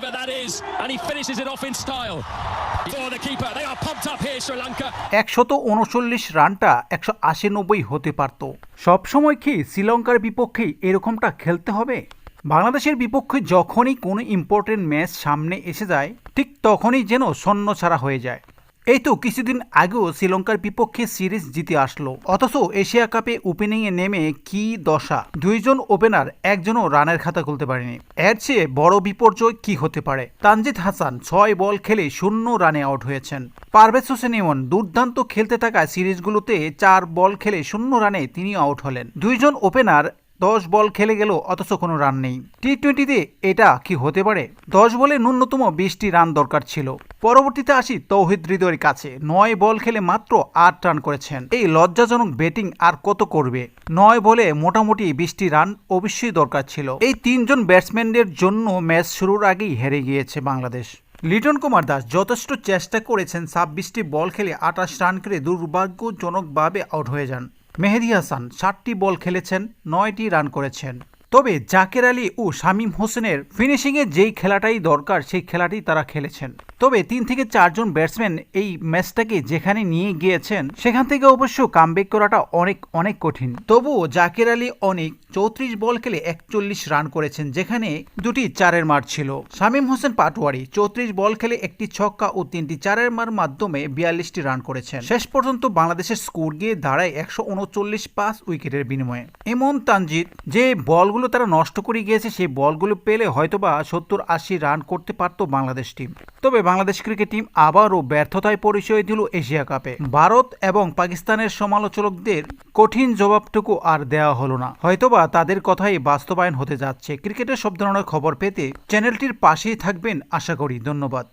over that is, and he finishes it off in style. For the keeper, they are pumped up here, Sri Lanka. একশত উনচল্লিশ রানটা একশো আশি নব্বই হতে পারত। সবসময় কি শ্রীলঙ্কার বিপক্ষে এরকমটা খেলতে হবে? বাংলাদেশের বিপক্ষে যখনই কোনো ইম্পর্টেন্ট ম্যাচ সামনে এসে যায় ঠিক তখনই যেন সৈন্য ছাড়া হয়ে যায়। এই তো কিছুদিন আগেও শ্রীলঙ্কার বিপক্ষে সিরিজ জিতে আসলো। অথচ এশিয়া কাপে ওপেনিংয়ে নেমে কি দশা? দুইজন ওপেনার একজনও রানের খাতা খুলতে পারেনি। এর চেয়ে বড় বিপর্যয় কি হতে পারে? তানজিদ হাসান ছয় বল খেলে শূন্য রানে আউট হয়েছেন। পারভেজ হোসেন ইমন দুর্দান্ত খেলতে থাকা সিরিজগুলোতে চার বল খেলে শূন্য রানে তিনি আউট হলেন। দুইজন ওপেনার দশ বল খেলে গেল, অথচ কোনো রান নেই। টি টোয়েন্টিতে এটা কি হতে পারে? দশ বলে ন্যূনতম বিশটি রান দরকার ছিল। পরবর্তীতে আসি তৌহিদ হৃদয়ের কাছে। নয় বল খেলে মাত্র আট রান করেছেন। এই লজ্জাজনক ব্যাটিং আর কত করবে? নয় বলে মোটামুটি বিশটি রান অবশ্যই দরকার ছিল। এই তিনজন ব্যাটসম্যানদের জন্য ম্যাচ শুরুর আগেই হেরে গিয়েছে বাংলাদেশ। লিটন কুমার দাস যথেষ্ট চেষ্টা করেছেন ছাব্বিশটি বল খেলে আঠাশ রান করে দুর্ভাগ্যজনকভাবে আউট হয়ে যান। মেহেদি হাসান সাতটি বল খেলেছেন, নয়টি রান করেছেন। তবে জাকের আলী ও শামীম হোসেনের ফিনিশিংয়ে যেই খেলাটাই দরকার, সেই খেলাটি তারা খেলেছেন। তবে তিন থেকে চারজন ব্যাটসম্যান এই ম্যাচটাকে যেখানে নিয়ে গিয়েছেন, সেখান থেকে অবশ্য কামব্যাক করাটা অনেক অনেক কঠিন। তবুও জাকের আলী অনেক চৌত্রিশ বল খেলে একচল্লিশ রান করেছেন, যেখানে দুটি চারের মার ছিল। শামীম হোসেন পাটোয়ারি চৌত্রিশ বল খেলে একটি ছক্কা ও তিনটি চারের মার মাধ্যমে বিয়াল্লিশটি রান করেছেন। শেষ পর্যন্ত বাংলাদেশের স্কোর গিয়ে দাঁড়ায় একশো উনচল্লিশ পাঁচ উইকেটের বিনিময়ে। এমন তানজিদ যে বলগুলো তারা নষ্ট করে গিয়েছে, সেই বলগুলো পেলে হয়তোবা সত্তর আশি রান করতে পারতো বাংলাদেশ টিম। তবে বাংলাদেশ ক্রিকেট টিম আবারও ব্যর্থতায় পরিচয় দিল এশিয়া কাপে। ভারত এবং পাকিস্তানের সমালোচকদের কঠিন জবাবটুকু আর দেওয়া হলো না। হয়তোবা তাদের কথাই বাস্তবায়ন হতে যাচ্ছে। ক্রিকেটের সব ধরনের খবর পেতে চ্যানেলটির পাশেই থাকবেন। আশা করি ধন্যবাদ।